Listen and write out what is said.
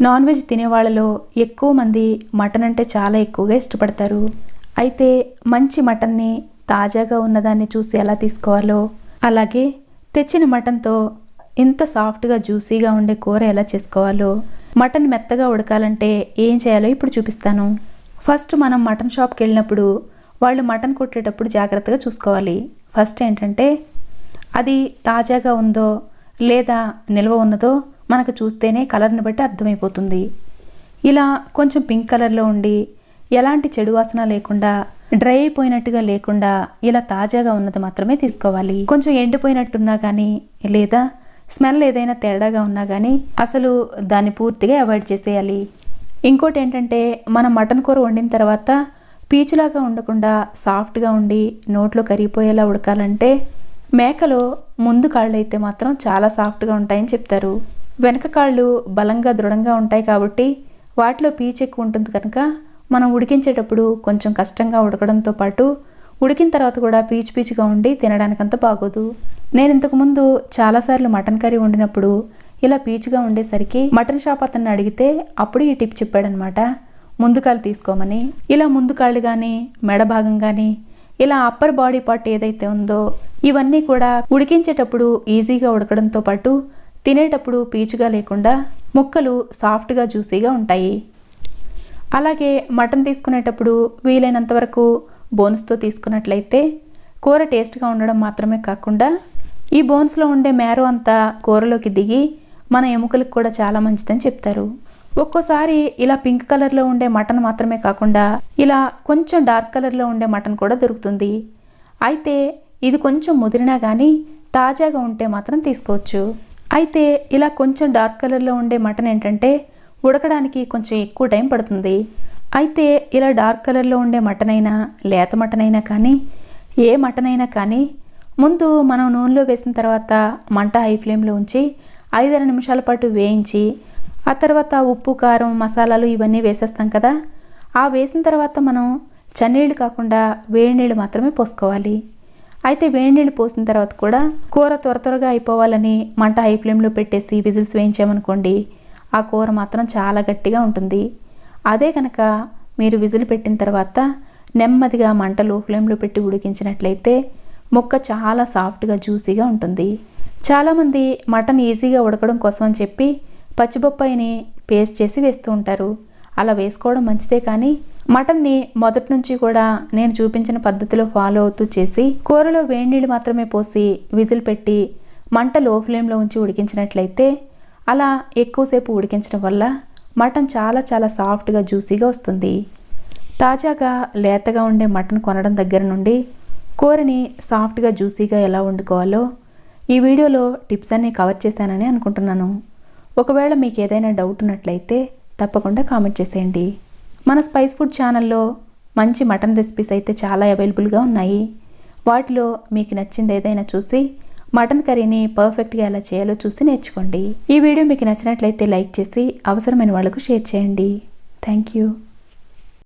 Non veg తినే వాళ్ళలో ఎక్కువ మంది మటన్ అంటే చాలా ఎక్కువగా ఇష్టపడతారు. అయితే మంచి మటన్ని తాజాగా ఉన్నదాన్ని చూసి ఎలా తీసుకోవాలో? అలాగే తెచ్చిన మటన్తో ఇంత సాఫ్ట్గా జ్యూసీగా ఉండే కూర ఎలా చేసుకోవాలో? మటన్ మెత్తగా ఉడకాలంటే ఏం చేయాలో ఇప్పుడు చూపిస్తాను. ఫస్ట్ మనం మటన్ షాప్కి వెళ్ళినప్పుడు వాళ్ళు మటన్ కొట్టేటప్పుడు జాగ్రత్తగా చూసుకోవాలి. ఫస్ట్ ఏంటంటే అది తాజాగా ఉందో లేదా నిల్వ ఉన్నదో మనకు చూస్తేనే కలర్ని బట్టి అర్థమైపోతుంది. ఇలా కొంచెం పింక్ కలర్లో ఉండి ఎలాంటి చెడు వాసన లేకుండా డ్రై అయిపోయినట్టుగా లేకుండా ఇలా తాజాగా ఉన్నది మాత్రమే తీసుకోవాలి. కొంచెం ఎండిపోయినట్టున్నా కానీ లేదా స్మెల్ ఏదైనా తేడాగా ఉన్నా కానీ అసలు దాన్ని పూర్తిగా అవాయిడ్ చేసేయాలి. ఇంకోటి ఏంటంటే మనం మటన్ కూర వండిన తర్వాత పీచులాగా ఉండకుండా సాఫ్ట్గా ఉండి నోట్లో కరిగిపోయేలా ఉడకాలంటే మేకలో ముందు కాళ్ళు అయితే మాత్రం చాలా సాఫ్ట్గా ఉంటాయని చెప్తారు. వెనక కాళ్ళు బలంగా దృఢంగా ఉంటాయి కాబట్టి వాటిలో పీచు ఎక్కువ ఉంటుంది కనుక మనం ఉడికించేటప్పుడు కొంచెం కష్టంగా ఉడకడంతో పాటు ఉడికిన తర్వాత కూడా పీచు పీచుగా ఉండి తినడానికి అంత బాగోదు. నేను ఇంతకుముందు చాలాసార్లు మటన్ కర్రీ వండినప్పుడు ఇలా పీచుగా ఉండేసరికి మటన్ షాప్ అతన్ని అడిగితే అప్పుడు ఈ టిప్ చెప్పాడనమాట. ముందు కాళ్ళు తీసుకోమని. ఇలా ముందు కాళ్ళు కానీ మెడ భాగం కానీ ఇలా అప్పర్ బాడీ పార్ట్ ఏదైతే ఉందో ఇవన్నీ కూడా ఉడికించేటప్పుడు ఈజీగా ఉడకడంతో పాటు తినేటప్పుడు పీచుగా లేకుండా ముక్కలు సాఫ్ట్గా జ్యూసీగా ఉంటాయి. అలాగే మటన్ తీసుకునేటప్పుడు వీలైనంత వరకు బోన్స్తో తీసుకున్నట్లయితే కూర టేస్ట్గా ఉండడం మాత్రమే కాకుండా ఈ బోన్స్లో ఉండే మేరు అంతా కూరలోకి దిగి మన ఎముకలకు కూడా చాలా మంచిదని చెప్తారు. ఒక్కోసారి ఇలా పింక్ కలర్లో ఉండే మటన్ మాత్రమే కాకుండా ఇలా కొంచెం డార్క్ కలర్లో ఉండే మటన్ కూడా దొరుకుతుంది. అయితే ఇది కొంచెం ముదిరినా కానీ తాజాగా ఉంటే మాత్రం తీసుకోవచ్చు. అయితే ఇలా కొంచెం డార్క్ కలర్లో ఉండే మటన్ ఏంటంటే ఉడకడానికి కొంచెం ఎక్కువ టైం పడుతుంది. అయితే ఇలా డార్క్ కలర్లో ఉండే మటన్ అయినా లేత మటన్ అయినా కానీ ఏ మటన్ అయినా కానీ ముందు మనం నూనెలో వేసిన తర్వాత మంట హై ఫ్లేమ్లో ఉంచి ఐదారు నిమిషాల పాటు వేయించి ఆ తర్వాత ఉప్పు కారం మసాలాలు ఇవన్నీ వేసేస్తాం కదా. ఆ వేసిన తర్వాత మనం చన్నీళ్ళు కాకుండా వేడి నీళ్ళు మాత్రమే పోసుకోవాలి. అయితే వేడి నీళ్ళు పోసిన తర్వాత కూడా కూర త్వర త్వరగా అయిపోవాలని మంట హై ఫ్లేమ్లో పెట్టేసి విజిల్స్ వేయించామనుకోండి ఆ కూర మాత్రం చాలా గట్టిగా ఉంటుంది. అదే కనుక మీరు విజిల్ పెట్టిన తర్వాత నెమ్మదిగా మంట లో ఫ్లేమ్లో పెట్టి ఉడికించినట్లయితే ముక్క చాలా సాఫ్ట్గా జ్యూసీగా ఉంటుంది. చాలామంది మటన్ ఈజీగా ఉడకడం కోసం అని చెప్పి పచ్చిబొప్పాయిని పేస్ట్ చేసి వేస్తూ ఉంటారు. అలా వేసుకోవడం మంచిదే కానీ మటన్ని మొదటి నుంచి కూడా నేను చూపించిన పద్ధతిలో ఫాలో అవుతూ చేసి కూరలో వేడి నీళ్ళు మాత్రమే పోసి విజిల్ పెట్టి మంట లో ఫ్లేమ్లో ఉంచి ఉడికించినట్లయితే అలా ఎక్కువసేపు ఉడికించడం వల్ల మటన్ చాలా చాలా సాఫ్ట్గా జ్యూసీగా వస్తుంది. తాజాగా లేతగా ఉండే మటన్ కొనడం దగ్గర నుండి కూరని సాఫ్ట్గా జ్యూసీగా ఎలా వండుకోవాలో ఈ వీడియోలో టిప్స్ అన్నీ కవర్ చేశానని అనుకుంటున్నాను. ఒకవేళ మీకు ఏదైనా డౌట్ ఉన్నట్లయితే తప్పకుండా కామెంట్ చేసేయండి. మన స్పైస్ ఫుడ్ ఛానల్లో మంచి మటన్ రెసిపీస్ అయితే చాలా అవైలబుల్గా ఉన్నాయి. వాటిలో మీకు నచ్చింది ఏదైనా చూసి మటన్ కర్రీని పర్ఫెక్ట్గా ఎలా చేయాలో చూసి నేర్చుకోండి. ఈ వీడియో మీకు నచ్చినట్లయితే లైక్ చేసి అవసరమైన వాళ్ళకు షేర్ చేయండి. Thank you.